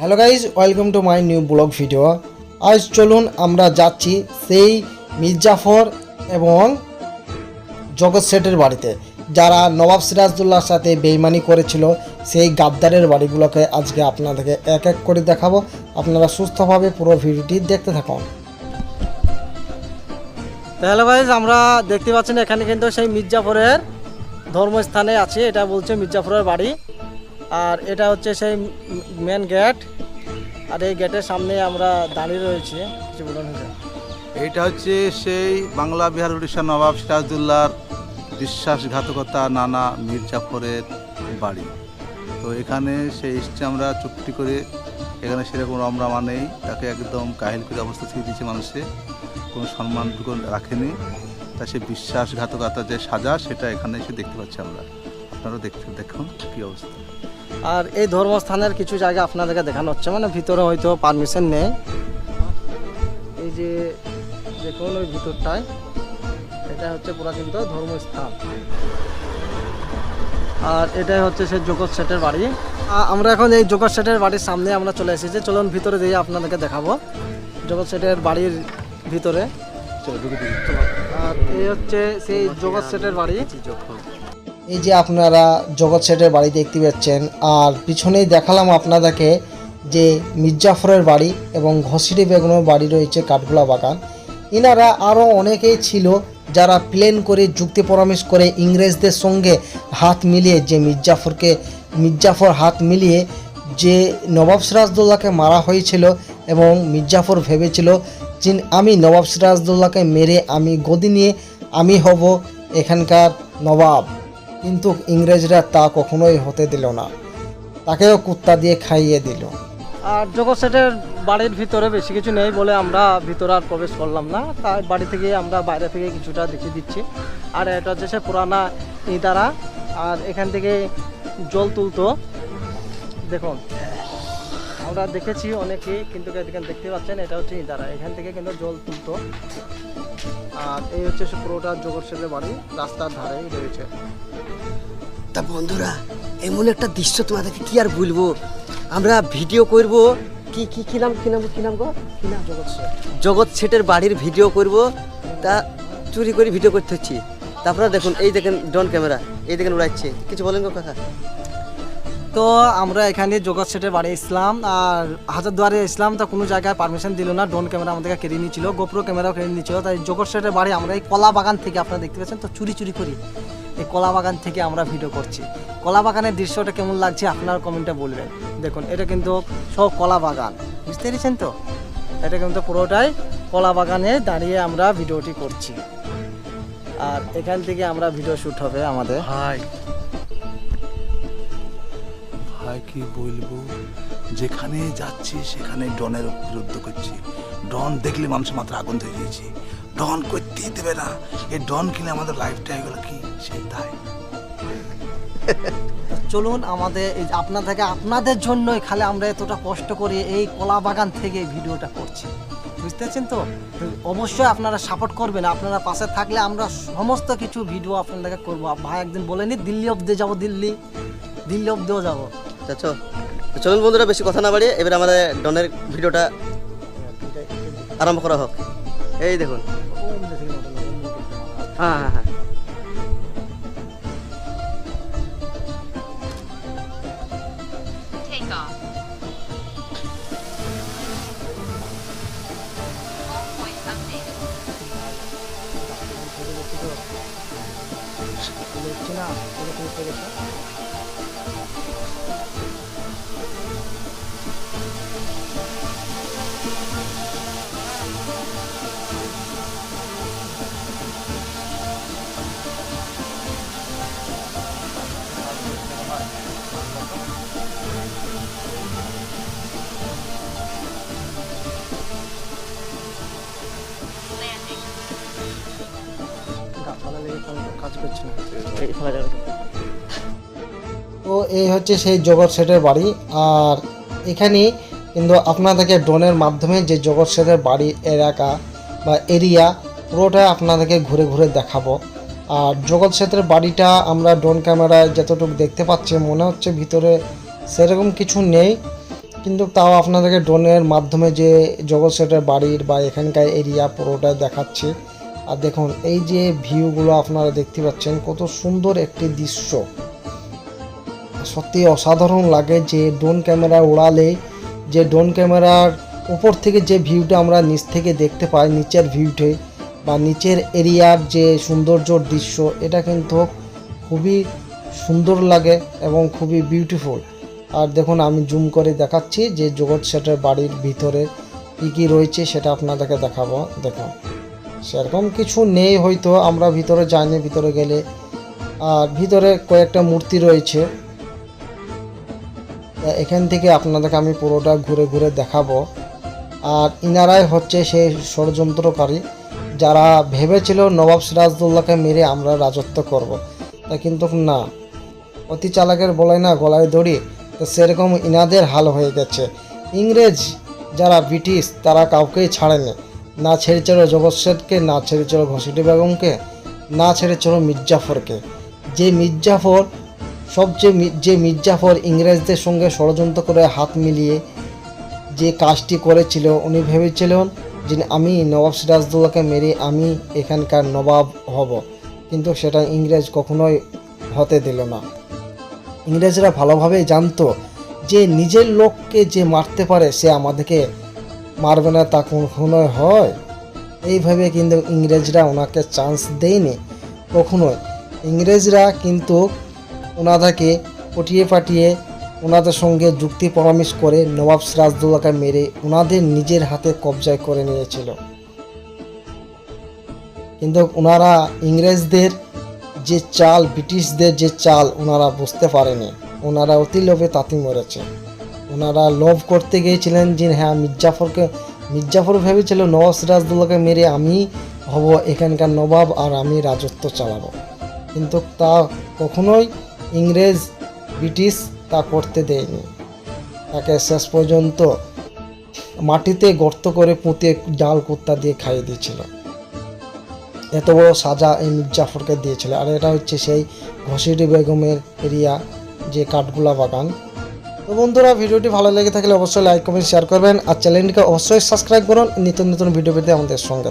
Hello guys welcome to my new vlog video আজ চলুন আমরা যাচ্ছি সেই মির্জাফর এবং জগৎ শেঠের বাড়িতে, যারা নবাব সিরাজদুল্লাহর সাথে বেইমানি করেছিল, সেই গাদ্দারের বাড়িগুলোকে আজকে আপনাদেরকে এক এক করে দেখাবো। আপনারা সুস্থভাবে পুরো ভিডিওটি দেখতে থাকুন। তাহলে ভাই আমরা দেখতে পাচ্ছেন এখানে কিন্তু সেই মির্জাপুরের ধর্মস্থানে আছে, এটা বলছে মির্জাপুরের বাড়ি। আর এটা হচ্ছে সেই মেন গেট আর এই গেটের সামনে আমরা দাঁড়িয়ে রয়েছি কিছু বলুন হচ্ছে সেই বাংলা বিহার উড়িষ্যা নবাব সিরাজদুল্লাহর বিশ্বাসঘাতকতা নানা মীর মির্জাফরের বাড়ি। তো এখানে সে এসছে আমরা চুক্তি করে, এখানে সেরকম রমরামা নেই, তাকে একদম কাহিল করে অবস্থা ছেড়ে দিয়েছে মানুষে, কোনো সম্মানটুকু রাখেনি। তা সে বিশ্বাসঘাতকতা যে সাজা, সেটা এখানে এসে দেখতে পাচ্ছি আমরা। আপনারা দেখতে দেখুন কী অবস্থা। আর এই ধর্মস্থানের কিছু জায়গা আপনাদেরকে দেখানো হচ্ছে মানে ভিতরে হয়তো পারমিশন নেই। এই যে দেখুন ওই ভিতরটায় এটা হচ্ছে পুরা কিন্তু ধর্মস্থান। আর এটাই হচ্ছে সেই জগৎ সেটের বাড়ি। আমরা এখন এই জগৎ সেটের বাড়ির সামনে আমরা চলে এসেছি চলুন ভিতরে দিয়ে আপনাদেরকে দেখাবো। জগৎ সেটের বাড়ির ভিতরে। আর এই হচ্ছে সেই জগৎ সেটের বাড়ি। এই যে আপনারা জগৎ শেঠের বাড়ি দেখতে পাচ্ছেন, আর পিছনেই দেখালাম আপনাদেরকে যে মির্জাফরের বাড়ি এবং ঘসিটি বেগমের বাড়ি রয়েছে কাঠগোলা বাগান। ইনারা আরও অনেকেই ছিল যারা প্লেন করে যুক্তি পরামর্শ করে ইংরেজদের সঙ্গে হাত মিলিয়ে যে মির্জাফরকে, মির্জাফর হাত মিলিয়ে যে নবাব সিরাজদৌল্লাকে মারা হয়েছিল এবং মির্জাফর ভেবেছিল যে আমি নবাব সিরাজদৌল্লাকে মেরে আমি গদি নিয়ে আমি হব এখানকার নবাব। কিন্তু ইংরেজরা তা কখনোই হতে দিল না। তাকেও কুত্তা দিয়ে খাইয়ে দিল। আর জগৎ সেটের বাড়ির ভিতরে বেশি কিছু নেই বলে আমরা ভিতরে আর প্রবেশ করলাম না। তাই বাড়ি থেকে আমরা বাইরে থেকে কিছুটা দেখিয়ে দিচ্ছি। আর এটা হচ্ছে সে পুরানা ইঁদারা। আর এখান থেকে জল তুলতো। দেখুন, আমরা দেখেছি অনেকেই কিন্তু এখানে দেখতে পাচ্ছেন, এটা হচ্ছে ইদারা। এখান থেকে কিন্তু জল তুলতো। আর এই হচ্ছে পুরোটা জগৎ সেটের বাড়ি রাস্তার ধারেই রয়েছে তা বন্ধুরা এমন একটা দৃশ্য তোমাদেরকে কি আর বলব? আমরা ভিডিও করব কি কি কি নাম কি নাম কি নাম গো? কি নাম? জগৎ সেট জগৎ শেঠের বাড়ির ভিডিও করব। তা চুরি করে ভিডিও করতে হচ্ছে। তারপরে দেখুন এই দেখেন ড্রোন ক্যামেরা এই দেখেন উড়াচ্ছে। কিছু বলেন গো কাকা তো আমরা এখানে জগৎ সেটের বাড়ি ইসলাম আর হাজারদুয়ারে ইসলাম তা কোনো জায়গায় পারমিশন দিল না ড্রোন ক্যামেরা আমাদেরকে কেড়ে নিয়েছিল গোপ্রো ক্যামেরাও কেড়ে নিয়েছিল, তাই জগৎ সেটের বাড়ি আমরা এই কলা বাগান থেকে আপনারা দেখতে পাচ্ছেন, তো চুরি চুরি করি, এই কলা বাগান থেকে আমরা ভিডিও করছি। কলা বাগানের দৃশ্যটা কেমন লাগছে আপনারা কমেন্টে বলবেন। দেখুন, এটা কিন্তু সব কলা বাগান, বুঝতে পেরেছেন তো? এটা কিন্তু পুরোটাই কলা বাগানে দাঁড়িয়ে আমরা ভিডিওটি করছি। আর এখান থেকে আমরা ভিডিও শ্যুট হবে আমাদের। ভাই কি বলব? যেখানে যাচ্ছি, সেখানে ডনের বিরুদ্ধ করছি। ডন দেখলে মানুষের মাত্র আগুন ধরে দিয়েছি। ডন করতেই দেবে না। এই ডন কিনে আমাদের লাইফটা হয়ে গেল কি? সেই তাই। চলুন আমাদের আপনার থেকে আপনাদের জন্যই খালি আমরা এতটা কষ্ট করে এই কলা বাগান থেকে ভিডিওটা করছি। বুঝতে পারছেন তো? তো অবশ্যই আপনারা সাপোর্ট করবেন। আপনারা পাশে থাকলে আমরা সমস্ত কিছু ভিডিও আপনাদেরকে করব। ভাই একদিন বলেনি দিল্লি অব্দি যাব, দিল্লি। দিল্লি অব্দিও যাব। চাচো তো চলুন বন্ধুরা বেশি কথা না বাড়িয়ে এবার আমাদের ডনের ভিডিওটা আরম্ভ করা হোক। এই দেখুন। হ্যাঁ হ্যাঁ হ্যাঁ। তো এই হচ্ছে সেই জগৎ শেঠের বাড়ি। আর এখানে কিন্তু আপনাদেরকে ড্রোনের মাধ্যমে যে জগৎ শেঠের বাড়ি এলাকা বা এরিয়া, পুরোটা আপনাদেরকে ঘুরে ঘুরে দেখাবো। আর জগৎ শেঠের বাড়িটা আমরা ড্রোন ক্যামেরায় যতটুকু দেখতে পাচ্ছি, মনে হচ্ছে ভিতরে সেরকম কিছু নেই। কিন্তু তাও আপনাদেরকে ড্রোনের মাধ্যমে যে জগৎ সেটের বাড়ির বা এখানকার এরিয়া পুরোটাই দেখাচ্ছি। আর দেখুন, এই যে ভিউগুলো আপনারা দেখতে পাচ্ছেন, কত সুন্দর একটি দৃশ্য। সত্যি অসাধারণ লাগে যে ড্রোন ক্যামেরা উড়ালে যে ড্রোন ক্যামেরার উপর থেকে যে ভিউটা আমরা নিচ থেকে দেখতে পাই, নিচের ভিউটে বা নিচের এরিয়ার যে সৌন্দর্য দৃশ্য, এটা কিন্তু খুবই সুন্দর লাগে এবং খুবই বিউটিফুল আর দেখুন, আমি জুম করে দেখাচ্ছি যে জগৎ সেটের বাড়ির ভিতরে কী কী রয়েছে, সেটা আপনাদেরকে দেখাবো। দেখুন। সেরকম কিছু নেই হয়তো, আমরা ভিতরে যাইনি, ভিতরে গেলে। আর ভিতরে কয়েকটা মূর্তি রয়েছে। এখান থেকে আপনাদেরকে আমি পুরোটা ঘুরে ঘুরে দেখাবো। আর ইনারাই হচ্ছে সেই ষড়যন্ত্রকারী, যারা ভেবেছিল নবাব সিরাজদৌল্লাকে মেরে আমরা রাজত্ব করব। তা কিন্তু না। অতি চালাকের বলে না গলায় দড়ি, তো সেরকম ইনাদের হাল হয়ে গেছে। ইংরেজ যারা ব্রিটিশ, তারা কাউকেই ছাড়েনি। না ছেড়েছিল জগৎ শেঠকে না ছেড়ে চলো ঘসিটি বেগমকে, না ছেড়ে চলো মির্জাফরকে। যে মির্জাফর, সবচেয়ে যে মির্জাফর ইংরেজদের সঙ্গে ষড়যন্ত্র করে হাত মিলিয়ে যে কাজটি করেছিল, উনি ভেবেছিলেন যে আমি নবাব সিরাজদৌল্লাকে মেরে আমি এখানকার নবাব হব। কিন্তু সেটা ইংরেজ কখনোই হতে দিল না। ইংরেজরা ভালোভাবেই জানতো যে নিজের লোককে যে মারতে পারে, সে আমাদেরকে মারবে না তা কখনোই হয়। এইভাবে কিন্তু ইংরেজরা ওনাকে চান্স দেয়নি। কখনোই। ইংরেজরা কিন্তু ওনাদেরকে পটিয়ে পাঠিয়ে ওনাদের সঙ্গে যুক্তি পরামর্শ করে নবাব সিরাজদৌল্লাকে মেরে ওনাদের নিজের হাতে কবজায় করে নিয়েছিল। কিন্তু ওনারা ইংরেজদের যে চাল, ব্রিটিশদের যে চাল, ওনারা বুঝতে পারেনি। ওনারা অতি লোভে তাঁতি মরেছে। ওনারা লোভ করতে গিয়েছিলেন যে হ্যাঁ মির্জাফরকে মির্জাফর ভেবেছিল নবাব সিরাজদৌল্লাকে মেরে আমি হব এখানকার নবাব আর আমি রাজত্ব চালাবো। কিন্তু তা কখনোই ইংরেজ, ব্রিটিশ তা করতে দেয়নি। তাকে শেষ পর্যন্ত মাটিতে গর্ত করে পুঁতে ডাল কুত্তা দিয়ে খাইয়ে দিয়েছিল। এত বড় সাজা এই মির্জাফরকে দিয়েছিল। আর এটা হচ্ছে সেই ঘসিটি বেগমের এরিয়া, যে কাঠগুলা বাগান। তো বন্ধুরা, ভিডিওটি ভালো লেগে থাকলে অবশ্যই লাইক কমেন্ট শেয়ার করবেন আর চ্যানেলটিকে অবশ্যই সাবস্ক্রাইব করুন নিত্য নতুন ভিডিও পেতে আমাদের সঙ্গে।